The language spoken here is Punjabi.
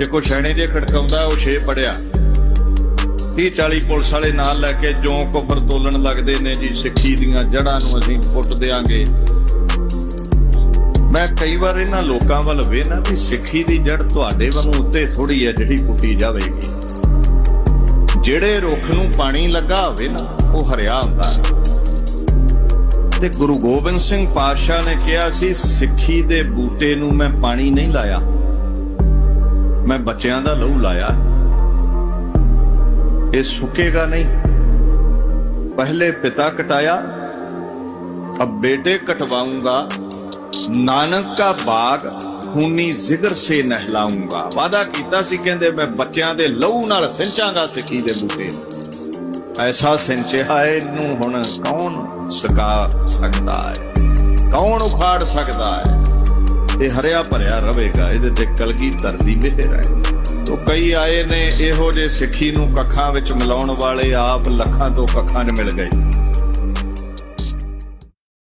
ਤੇ ਦੇਖੋ ਛੈਣੇ ਜੇ ਖੜਕਾਉਂਦਾ, ਉਹ ਛੇ ਪੜਿਆ। 30 40 ਪੁਲਿਸ ਵਾਲੇ ਨਾਲ ਲੈ ਕੇ ਜੋ ਕੁਫਰ ਤੋਲਣ ਲੱਗਦੇ ਨੇ ਜੀ, ਸਿੱਖੀ ਦੀਆਂ ਜੜ੍ਹਾਂ ਨੂੰ ਅਸੀਂ ਪੁੱਟ ਦੇਾਂਗੇ ਮੈਂ ਕਈ ਵਾਰ ਇਹਨਾਂ ਲੋਕਾਂ ਵੱਲ ਵੇਖਣਾ ਵੀ ਸਿੱਖੀ ਦੀ ਜੜ ਤੁਹਾਡੇ ਵਾਂਗੂ ਉੱਤੇ ਥੋੜੀ ਹੈ ਜਿਹੜੀ ਪੁੱਟੀ ਜਾਵੇਗੀ। ਜਿਹੜੇ ਰੁੱਖ ਨੂੰ ਪਾਣੀ ਲੱਗਾ ਹੋਵੇ ਨਾ, ਉਹ ਹਰਿਆ ਹੁੰਦਾ ਹੈ। ਤੇ ਗੁਰੂ ਗੋਬਿੰਦ ਸਿੰਘ ਪਾਤਸ਼ਾਹ ਨੇ ਕਿਹਾ ਸੀ, ਸਿੱਖੀ ਦੇ ਬੂਟੇ ਨੂੰ ਮੈਂ ਪਾਣੀ ਨਹੀਂ ਲਾਇਆ। ਮੈਂ ਬੱਚਿਆਂ ਦਾ ਲਹੂ ਲਾਇਆ। ਇਹ ਸੁੱਕੇਗਾ ਨਹੀਂ। ਪਹਿਲੇ ਪਿਤਾ ਕਟਾਇਆ, ਅਬ ਬੇਟੇ ਕਟਵਾਉਂਗਾ। ਨਾਨਕ ਦਾ ਬਾਗ ਖੂਨੀ ਜ਼ਿਗਰ ਸੇ ਨਹਿਲਾਉਂਗਾ। ਵਾਦਾ ਕੀਤਾ ਸੀ, ਕਹਿੰਦੇ ਮੈਂ ਬੱਚਿਆਂ ਦੇ ਲਹੂ ਨਾਲ ਸਿੰਚਾਂਗਾ ਸਿੱਖੀ ਦੇ ਬੂਟੇ ਐਸਾ ਸਿੰਚਿਆ ਇਹਨੂੰ ਹੁਣ ਕੌਣ ਸਕਾ ਸਕਦਾ ਹੈ? ਕੌਣ ਉਖਾੜ ਸਕਦਾ ਹੈ? ਇਹ ਹਰਿਆ ਭਰਿਆ ਰਹੇਗਾ ਇਹਦੇ ਤੇ ਕਲਗੀ ਧਰਦੀ ਮਿਹਰ ਹੈ। ਤੋ ਕਈ ਆਏ ਨੇ, ਇਹੋ ਜੇ ਸਿੱਖੀ ਨੂੰ ਕੱਖਾਂ ਵਿੱਚ ਮਿਲਾਉਣ ਵਾਲੇ ਆਪ ਲੱਖਾਂ ਤੋਂ ਕੱਖਾਂ 'ਚ ਮਿਲ ਗਏ।